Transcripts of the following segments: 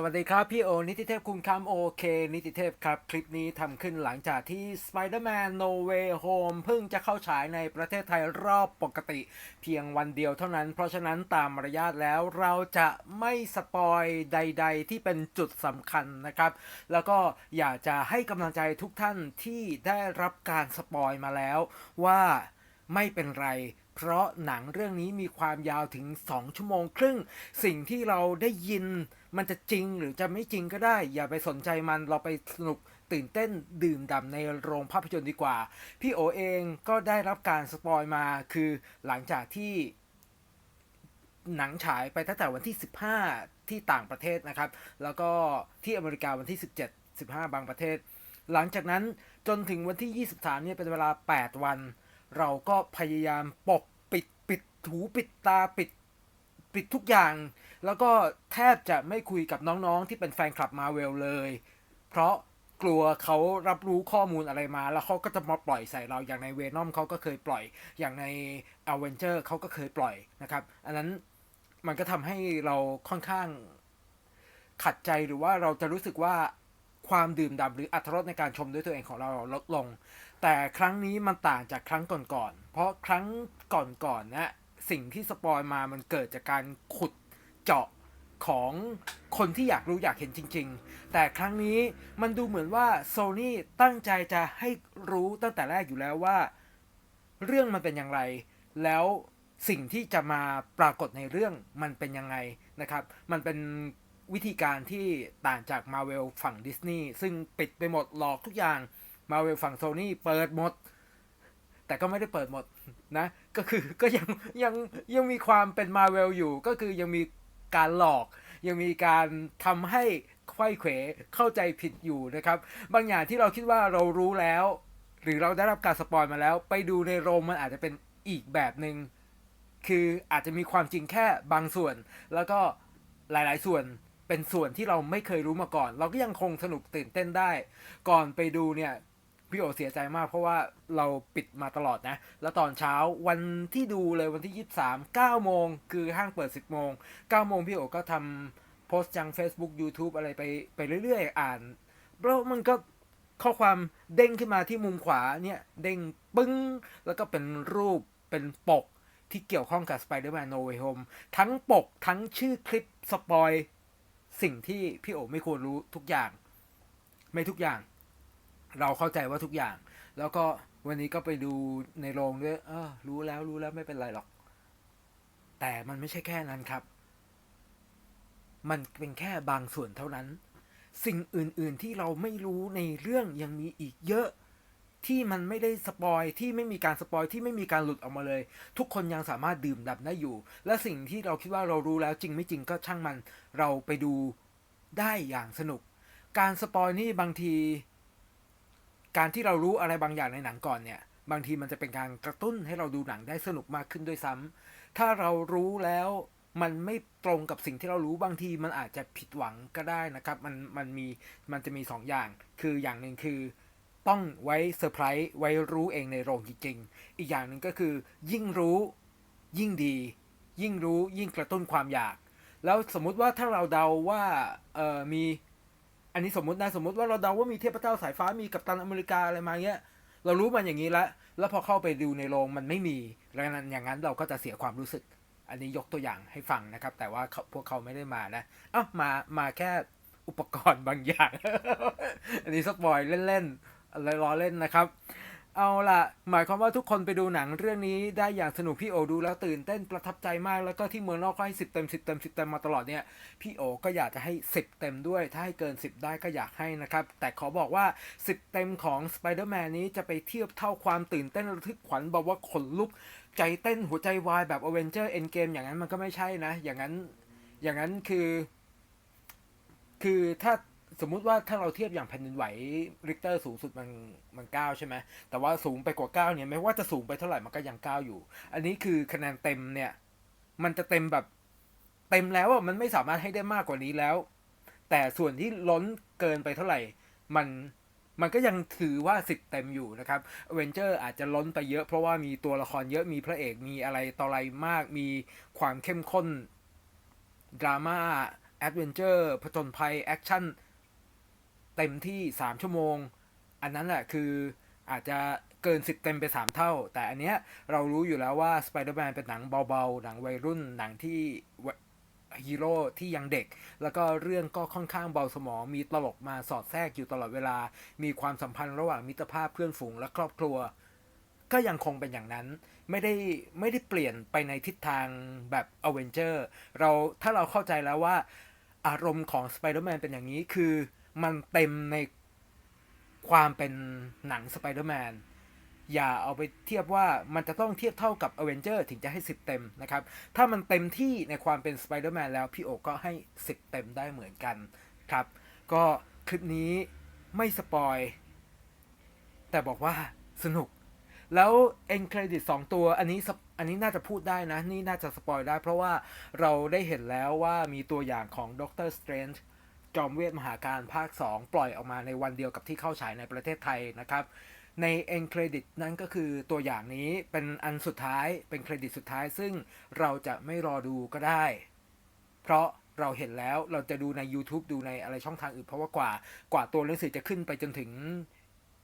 สวัสดีครับ พี่โอ นิติเทพคุณคำโอเค นิติเทพครับ คลิปนี้ทำขึ้นหลังจากที่ Spider-Man No Way Home เพิ่งจะเข้าฉายในประเทศไทยรอบปกติ เพียงวันเดียวเท่านั้น เพราะฉะนั้นตามมารยาทแล้วเราจะไม่สปอยใด ๆ ที่เป็นจุดสำคัญนะครับ แล้วก็อยากจะให้กำลังใจทุกท่านที่ได้รับการสปอยมาแล้วว่าไม่เป็นไรเพราะหนังเรื่องนี้มีความยาวถึง 2 ชั่วโมงครึ่ง สิ่งที่เราได้ยิน มันจะจริงหรือจะไม่จริงก็ได้ อย่าไปสนใจมันเราไปสนุกตื่นเต้นดื่มด่ำในโรงภาพยนตร์ดีกว่า พี่โอเองก็ได้รับการสปอยมาคือหลังจากที่หนังฉายไปตั้งแต่วันที่ 15 ที่ต่างประเทศนะครับ แล้วก็ที่อเมริกาวันที่ 17 15 บางประเทศ หลังจากนั้นจนถึงวันที่ 23 เนี่ยเป็นเวลา 8 วัน เราก็พยายามปกปิดปิดหูปิดตาปิด ปิดทุกอย่าง แล้วก็แทบจะไม่คุยกับน้องๆ ที่เป็นแฟนคลับมาเวลเลย เพราะกลัวเขารับรู้ข้อมูลอะไรมา แล้วเขาก็จะมาปล่อยใส่เราอย่างในเวนอมเขาก็เคยปล่อย อย่างในอเวนเจอร์เขาก็เคยปล่อยนะครับ อันนั้นมันก็ทำให้เราค่อนข้างขัดใจหรือว่าเราจะรู้สึกว่าความดื่มด่ำหรืออัตรสในการชมด้วยตัวเองของเราลดลง แต่ครั้งนี้มันต่างจากครั้งก่อนๆ เพราะครั้งก่อนๆนะ สิ่งที่สปอยมามันเกิดจากการขุดเจาะของคนที่อยากรู้อยากเห็นจริง ๆ แต่ครั้งนี้มันดูเหมือนว่าโซ n y ตั้งใจจะให้รู้ตั้งแต่แรกอยู่แล้วว่า เรื่องมันเป็นอย่างไร แล้วสิ่งที่จะมาปรากฏในเรื่องมันเป็นยังไงนะครับ มันเป็นวิธีการที่ต่างจาก Marvel ฝั่งดิสนีย์ซึ่งปิดไปหมดหลอกทุกอย่าง Marvel ฝั่งโซ n y เปิดหมด แต่ก็ไม่ได้เปิดหมดนะ ก็คือก็ยังยังยังมีความเป็น Marvel อยู่ ก็คือยังมีการหลอก ยังมีการทำให้ไข้เขวเข้าใจผิดอยู่นะครับ บางอย่างที่เราคิดว่าเรารู้แล้ว หรือเราได้รับการสปอยมาแล้ว ไปดูในโรงมันอาจจะเป็นอีกแบบหนึง่งคืออาจจะมีความจริงแค่บางส่วน แล้วก็หลายๆ ส่วนเป็นส่วนที่เราไม่เคยรู้มาก่อน เราก็ยังคงสนุกตื่นเต้นได้ ก่อนไปดูเนี่ย พี่โอเสียใจมากเพราะว่าเราปิดมาตลอดนะ แล้วตอนเช้าวันที่ดูเลยวันที่ 23 9โมงคือห้างเปิด 10 โมง 9 โมงพี่โอก็ทำโพสต์จัง Facebook YouTube อะไรไปไปเรื่อยๆ อ่านแล้วมันก็ข้อความเด้งขึ้นมาที่มุมขวาเนี่ยเด้งปึ้ง แล้วก็เป็นรูปเป็นปกที่เกี่ยวข้องกับ Spider-Man No Way Home ทั้งปกทั้งชื่อคลิปสปอยสิ่งที่พี่โอไม่ควรรู้ทุกอย่าง ไม่ทุกอย่าง เราเข้าใจว่าทุกอย่าง แล้วก็วันนี้ก็ไปดูในโรงด้วย เออ รู้แล้วรู้แล้วไม่เป็นไรหรอก แต่มันไม่ใช่แค่นั้นครับ มันเป็นแค่บางส่วนเท่านั้น สิ่งอื่น ๆที่เราไม่รู้ในเรื่องยังมีอีกเยอะที่มันไม่ได้สปอยที่ไม่มีการสปอยที่ไม่มีการหลุดออกมาเลย ทุกคนยังสามารถดื่มด่ำได้อยู่ และสิ่งที่เราคิดว่าเรารู้แล้วจริงไม่จริงก็ช่างมัน เราไปดูได้อย่างสนุก การสปอยนี่บางที การที่เรารู้อะไรบางอย่างในหนังก่อนเนี่ย บางทีมันจะเป็นการกระตุ้นให้เราดูหนังได้สนุกมากขึ้นด้วยซ้ำถ้าเรารู้แล้วมันไม่ตรงกับสิ่งที่เรารู้บางทีมันอาจจะผิดหวังก็ได้นะครับ มันมันมีมันจะมีสองอย่าง คืออย่างหนึ่งคือต้องไว้เซอร์ไพรส์ไว้รู้เองในโรงจริงๆอีกอย่างหนึ่งก็คือ ยิ่งรู้ยิ่งดี ยิ่งรู้ยิ่งกระตุ้นความอยาก แล้วสมมุติว่าถ้าเราเดาว่าเออมี อันนี้สมมตินะสมมติว่าเราเดาว่ามีเทพเจ้าสายฟ้ามีกัปตันอเมริกาอะไรมาเงี้ยเรารู้มันอย่างนี้แล้วแล้วพอเข้าไปดูในโรงมันไม่มีแล้วนั้นอย่างนั้นเราก็จะเสียความรู้สึก อันนี้ยกตัวอย่างให้ฟังนะครับ แต่ว่าพวกเขาไม่ได้มานะเอ้ามามาแค่อุปกรณ์บางอย่าง อันนี้สปอยเล่นๆอะไรล้อเล่นนะครับ เอาล่ะ หมายความว่าทุกคนไปดูหนังเรื่องนี้ได้อย่างสนุกพี่โอดูแล้วตื่นเต้นประทับใจมากแล้วก็ที่เมืองนอกก็ให้สิบเต็มสิบเต็มสิบเต็มมาตลอดเนี่ยพี่โอก็อยากจะให้สิบเต็มด้วย ถ้าให้เกินสิบได้ก็อยากให้นะครับ แต่ขอบอกว่าสิบเต็มของ Spider-Man นี้จะไปเทียบเท่าความตื่นเต้นระทึกขวัญบอกว่าขนลุก ใจเต้นหัวใจวายแบบ Avenger Endgame อย่างนั้นมันก็ไม่ใช่นะ อย่างนั้นอย่างนั้นคือ คือถ้า สมมุติว่าถ้าเราเทียบอย่างแผ่นดินไหวริกเตอร์สูงสุดมันมันเก้าใช่ไหมแต่ว่าสูงไปกว่าเก้าเนี่ยไม่ว่าจะสูงไปเท่าไหร่มันก็ยังเก้าอยู่ อันนี้คือคะแนนเต็มเนี่ย มันจะเต็มแบบเต็มแล้วอะมันไม่สามารถให้ได้มากกว่านี้แล้ว แต่ส่วนที่ล้นเกินไปเท่าไหร่ มันมันก็ยังถือว่าสิบเต็มอยู่นะครับเวนเจอร์อาจจะล้นไปเยอะเพราะว่ามีตัวละครเยอะมีพระเอกมีอะไรต่ออะไรมาก มีความเข้มข้นดราม่าแอดเวนเจอร์ผจญภัยแอคชั่น เต็มที่ 3 ชั่วโมง อันนั้นแหละคืออาจจะเกิน10เต็มไป 3 เท่า แต่อันเนี้ยเรารู้อยู่แล้วว่า Spider-Man เป็นหนังเบาๆ หนังวัยรุ่นหนังที่ฮีโร่ที่ยังเด็ก แล้วก็เรื่องก็ค่อนข้างเบาสมอง มีตลกมาสอดแทรกอยู่ตลอดเวลา มีความสัมพันธ์ระหว่างมิตรภาพเพื่อนฝูงและครอบครัว ก็ยังคงเป็นอย่างนั้น ไม่ได้ไม่ได้เปลี่ยนไปในทิศทางแบบอเวนเจอร์เราถ้าเราเข้าใจแล้วว่าอารมณ์ของ Spider-Man เป็นอย่างนี้คือ มันเต็มในความเป็นหนัง Spider-Man อย่าเอาไปเทียบว่ามันจะต้องเทียบเท่ากับ Avenger ถึงจะให้ 10 เต็มนะครับ ถ้ามันเต็มที่ในความเป็น Spider-Man แล้ว พี่โอก็ให้ 10 เต็มได้เหมือนกันครับ ก็คลิปนี้ไม่สปอย แต่บอกว่าสนุก แล้วเอ็นเครดิตสองตัวอันนี้อันนี้น่าจะพูดได้นะ นี่น่าจะสปอยได้ เพราะว่าเราได้เห็นแล้วว่ามีตัวอย่างของด็อกเตอร์สเตรนจ์ จอมเวทมหาการภาค 2 ปล่อยออกมาในวันเดียวกับที่เข้าฉายในประเทศไทยนะครับ ในเอ็นเครดิตนั่นก็คือตัวอย่างนี้เป็นอันสุดท้ายเป็นเครดิตสุดท้ายซึ่งเราจะไม่รอดูก็ได้ เพราะเราเห็นแล้วเราจะดูใน YouTube ดูในอะไรช่องทางอื่น เพราะว่ากว่ากว่าตัวหนังสือจะขึ้นไปจนถึง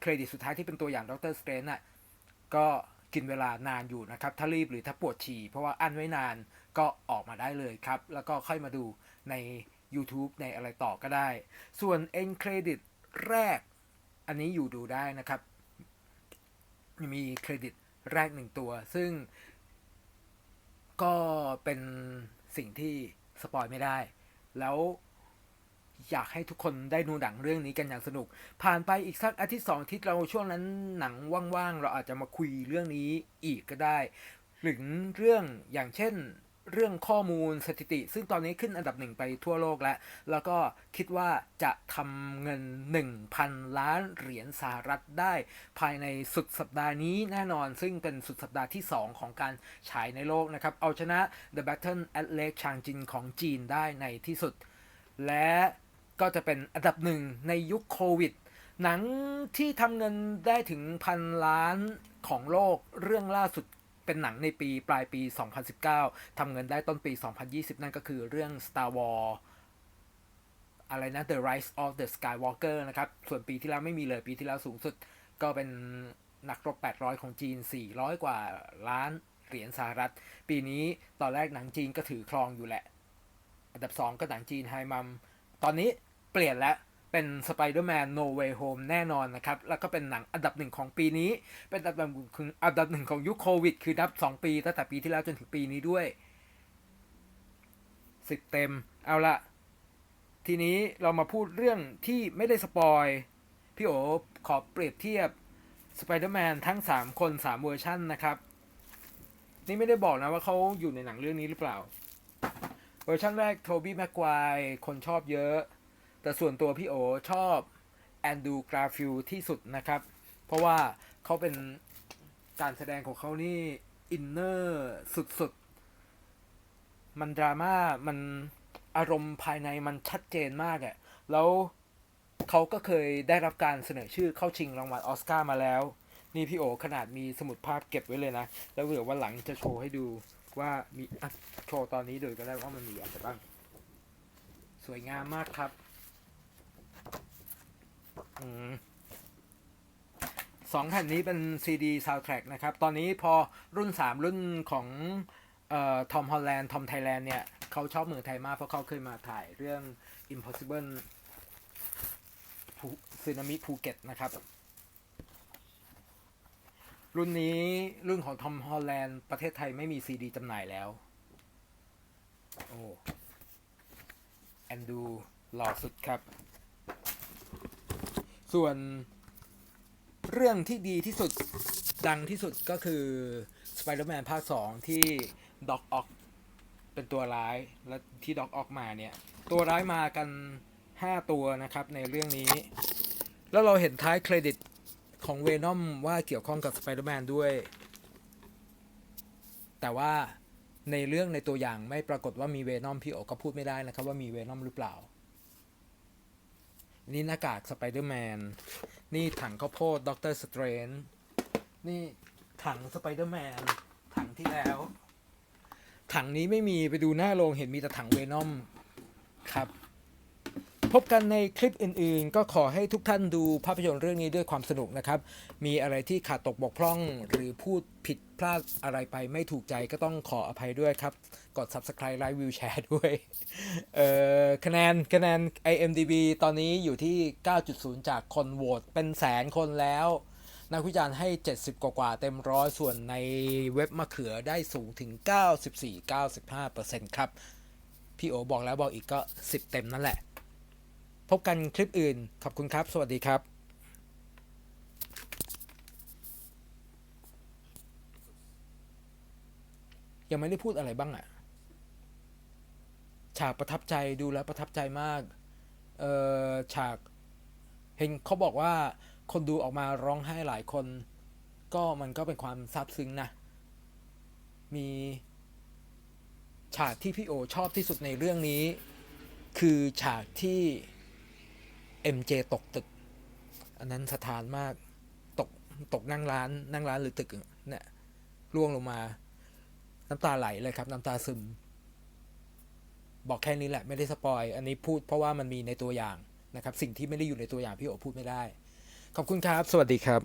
เครดิตสุดท้ายที่เป็นตัวอย่างด็อกเตอร์สเตรนจ์น่ะก็กินเวลานานอยู่นะครับ ถ้ารีบหรือถ้าปวดฉี่เพราะว่าอั้นไว้นานก็ออกมาได้เลยครับ แล้วก็ค่อยมาดูใน YouTube ในอะไรต่อก็ได้ ส่วน End Credit แรก อันนี้อยู่ดูได้นะครับ มีเครดิตแรกหนึ่งตัว ซึ่งก็เป็นสิ่งที่สปอยไม่ได้ แล้วอยากให้ทุกคนได้ดูหนังเรื่องนี้กันอย่างสนุก ผ่านไปอีกสักอาทิตย์สองอาทิตย์เราช่วงนั้นหนังว่างๆ เราอาจจะมาคุยเรื่องนี้อีกก็ได้ หรือเรื่องอย่างเช่น เรื่องข้อมูลสถิติ ซึ่งตอนนี้ขึ้นอันดับหนึ่งไปทั่วโลกแล้ว แล้วก็คิดว่าจะทำเงิน 1,000 ล้านเหรียญสหรัฐได้ ภายในสุดสัปดาห์นี้แน่นอน ซึ่งเป็นสุดสัปดาห์ที่ 2 ของการฉายในโลกนะครับ เอาชนะ The Battle at Lake Changjin ของจีนได้ในที่สุด และก็จะเป็นอันดับหนึ่งในยุคโควิด หนังที่ทำเงินได้ถึงพันล้านของโลกเรื่องล่าสุด เป็นหนังในปีปลายปี 2019 ทำเงินได้ต้นปี 2020 นั่นก็คือเรื่อง Star Wars อะไรนะ The Rise of the Skywalker นะครับ ส่วนปีที่แล้วไม่มีเลยปีที่แล้วสูงสุด ก็เป็นนักรบ 800 ของจีน 400 กว่าล้านเหรียญสหรัฐ ปีนี้ตอนแรกหนังจีนก็ถือครองอยู่แหละ อันดับ 2 ก็หนังจีนไฮมัม ตอนนี้เปลี่ยนแล้ว เป็น Spider-Man No Way Home แน่นอนนะครับ แล้วก็เป็นหนังอันดับหนึ่งของปีนี้ เป็นอันดับหนึ่งคืออันดับหนึ่งของยุคโควิด คือนับ 2 ปี ตั้งแต่ปีที่แล้วจนถึงปีนี้ด้วย 10 เต็ม เอาละทีนี้เรามาพูดเรื่องที่ไม่ได้สปอยพี่โอขอเปรียบเทียบ Spider-Man ทั้ง 3 คน 3 เวอร์ชันนะครับ นี่ไม่ได้บอกนะว่าเขาอยู่ในหนังเรื่องนี้หรือเปล่า เวอร์ชันแรกโทบี้แม็กควายคนชอบเยอะ แต่ส่วนตัวพี่โอชอบแอนดูกราฟิลที่สุดนะครับ เพราะว่าเขาเป็นการแสดงของเขานี่อินเนอร์สุดๆ มันดราม่ามันอารมณ์ภายในมันชัดเจนมากอะ่ะแล้วเขาก็เคยได้รับการเสนอชื่อเข้าชิงรางวัลออสการ์มาแล้ว นี่พี่โอขนาดมีสมุดภาพเก็บไว้เลยนะ แล้วเดี๋ยววันหลังจะโชว์ให้ดูว่ามีโชว์ตอนนี้เลยก็ได้ว่ามันมีอะไรบ้าง สวยงามมากครับ สองแผ่นนี้เป็น CD soundtrack นะครับ ตอนนี้พอรุ่น 3 รุ่นของทอมฮอลแลนด์ทอมไทยแลนด์เนี่ย เขาชอบเมืองไทยมากเพราะเขาเคยมาถ่ายเรื่อง Impossible ซึนามิภูเก็ตนะครับ รุ่นนี้รุ่นของทอมฮอลแลนด์ประเทศไทยไม่มีซีดีจำหน่ายแล้ว โอ้แอนดูหล่อสุดครับ ส่วนเรื่องที่ดีที่สุดดังที่สุดก็คือ Spider-Man ภาค 2 ที่ด็อกออกเป็นตัวร้ายและที่ด็อกออกมาเนี่ย ตัวร้ายมากัน 5 ตัวนะครับในเรื่องนี้ แล้วเราเห็นท้ายเครดิตของเวนอมว่าเกี่ยวข้องกับ Spider-Man ด้วย แต่ว่าในเรื่องในตัวอย่างไม่ปรากฏว่ามีเวนอมพี่โอก็พูดไม่ได้นะครับว่ามีเวนอมหรือเปล่า นี่หน้ากากสไปเดอร์แมน นี่ถังข้าวโพดด็อกเตอร์สเตรนนี่ถังสไปเดอร์แมน ถังที่แล้ว ถังนี้ไม่มีไปดูหน้าโรงเห็นมีแต่ถังเวนอมครับ พบกันในคลิปอื่นๆ ก็ขอให้ทุกท่านดูภาพยนตร์เรื่องนี้ด้วยความสนุกนะครับ มีอะไรที่ขาดตกบกพร่อง หรือพูดผิดพลาดอะไรไปไม่ถูกใจก็ต้องขออภัยด้วยครับ กด subscribe ไลค์วิวแชร์ด้วยเอ่อคะแนนคะแนน IMDB ตอนนี้อยู่ที่ 9.0 จากคนโหวตเป็นแสนคนแล้ว นักวิจารณ์ให้ 70 กว่ากว่าเต็มร้อยส่วนในเว็บมะเขือได้สูงถึง 94-95%ครับ พี่โอบอกแล้วบอกอีกก็ 10 เต็มนั่นแหละ พบกันคลิปอื่น ขอบคุณครับ สวัสดีครับยังไม่ได้พูดอะไรบ้างอะฉากประทับใจดูแล้วประทับใจมาก เออฉาก เห็นเขาบอกว่าคนดูออกมาร้องไห้หลายคน ก็มันก็เป็นความซาบซึ้งนะ มีฉากที่พี่โอชอบที่สุดในเรื่องนี้ คือฉากที่ MJ ตกตึก อันนั้นสถานมาก ตกตกนั่งร้านนั่งร้านหรือตึกเนี่ยร่วงลงมา น้ำตาไหลเลยครับ น้ำตาซึม บอกแค่นี้แหละ ไม่ได้สปอย อันนี้พูดเพราะว่ามันมีในตัวอย่างนะครับ สิ่งที่ไม่ได้อยู่ในตัวอย่างพี่โอพูดไม่ได้ ขอบคุณครับ สวัสดีครับ